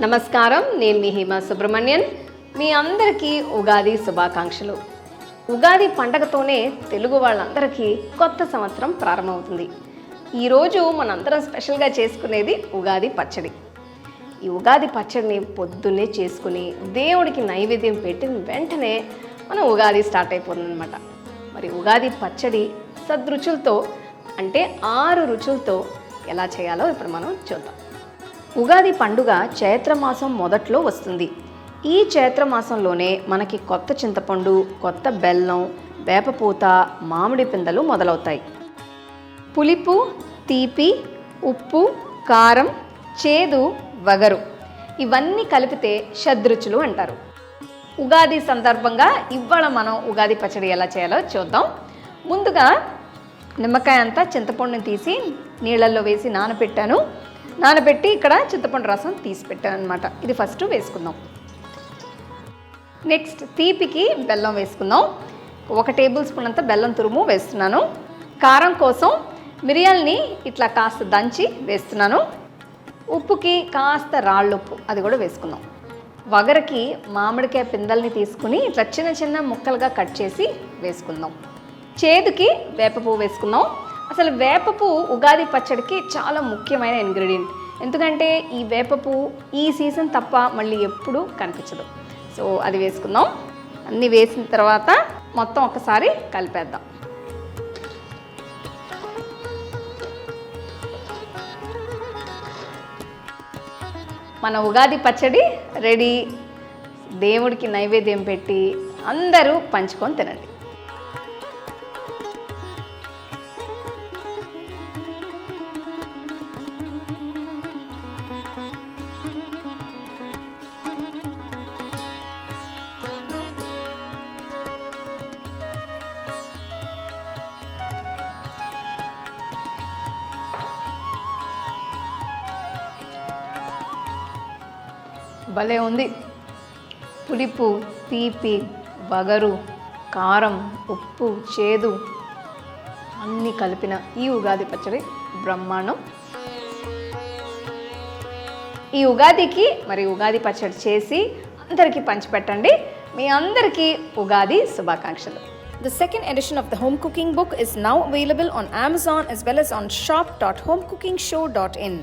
నమస్కారం. నేను మీ హేమ సుబ్రహ్మణ్యన్. మీ అందరికీ ఉగాది శుభాకాంక్షలు. ఉగాది పండగతోనే తెలుగు వాళ్ళందరికీ కొత్త సంవత్సరం ప్రారంభమవుతుంది. ఈరోజు మనందరం స్పెషల్గా చేసుకునేది ఉగాది పచ్చడి. ఈ ఉగాది పచ్చడిని పొద్దున్నే చేసుకుని దేవుడికి నైవేద్యం పెట్టిన వెంటనే మనం ఉగాది స్టార్ట్ అయిపోతుందన్నమాట. మరి ఉగాది పచ్చడి సద్రుచులతో అంటే ఆరు రుచులతో ఎలా చేయాలో ఇప్పుడు మనం చూద్దాం. ఉగాది పండుగ చైత్రమాసం మొదట్లో వస్తుంది. ఈ చైత్రమాసంలోనే మనకి కొత్త చింతపండు కొత్త బెల్లం వేపపూత మామిడి పిందెలు మొదలవుతాయి. పులిపు తీపి ఉప్పు కారం చేదు వగరు ఇవన్నీ కలిపితే షద్రుచులు అంటారు. ఉగాది సందర్భంగా ఇవాళ మనం ఉగాది పచ్చడి ఎలా చేయాలో చూద్దాం. ముందుగా నిమ్మకాయ అంతా చింతపండుని తీసి నీళ్ళల్లో వేసి నానబెట్టాను నానబెట్టి ఇక్కడ చింతపండు రసం తీసి పెట్టాను అనమాట ఇది ఫస్ట్ వేసుకుందాం. నెక్స్ట్ తీపికి బెల్లం వేసుకుందాం. ఒక టేబుల్ స్పూన్ అంత బెల్లం తురుము వేస్తున్నాను. కారం కోసం మిరియాల్ని ఇట్లా కాస్త దంచి వేస్తున్నాను. ఉప్పుకి కాస్త రాళ్ళుప్పు అది కూడా వేసుకుందాం. వగరకి మామిడికాయ పిందల్ని తీసుకుని ఇట్లా చిన్న చిన్న ముక్కలుగా కట్ చేసి వేసుకుందాం. చేదుకి వేపపువ్వు వేసుకుందాం. అసలు వేపపు ఉగాది పచ్చడికి చాలా ముఖ్యమైన ఇంగ్రీడియంట్ ఎందుకంటే ఈ వేపపు ఈ సీజన్ తప్ప మళ్ళీ ఎప్పుడూ కనిపించదు. సో అది వేసుకుందాం. అన్నీ వేసిన తర్వాత మొత్తం ఒకసారి కలిపేద్దాం. మన ఉగాది పచ్చడి రెడీ. దేవుడికి నైవేద్యం పెట్టి అందరూ పంచుకొని తినండి. భలే ఉంది పులిపు తీపి వగరు కారం ఉప్పు చేదు అన్నీ కలిపిన ఈ ఉగాది పచ్చడి బ్రహ్మాండం ఈ ఉగాదికి మరి ఉగాది పచ్చడి చేసి అందరికీ పంచిపెట్టండి మీ అందరికీ ఉగాది శుభాకాంక్షలు The second edition of the home cooking book is now available on Amazon as well as on shop.homecookingshow.in.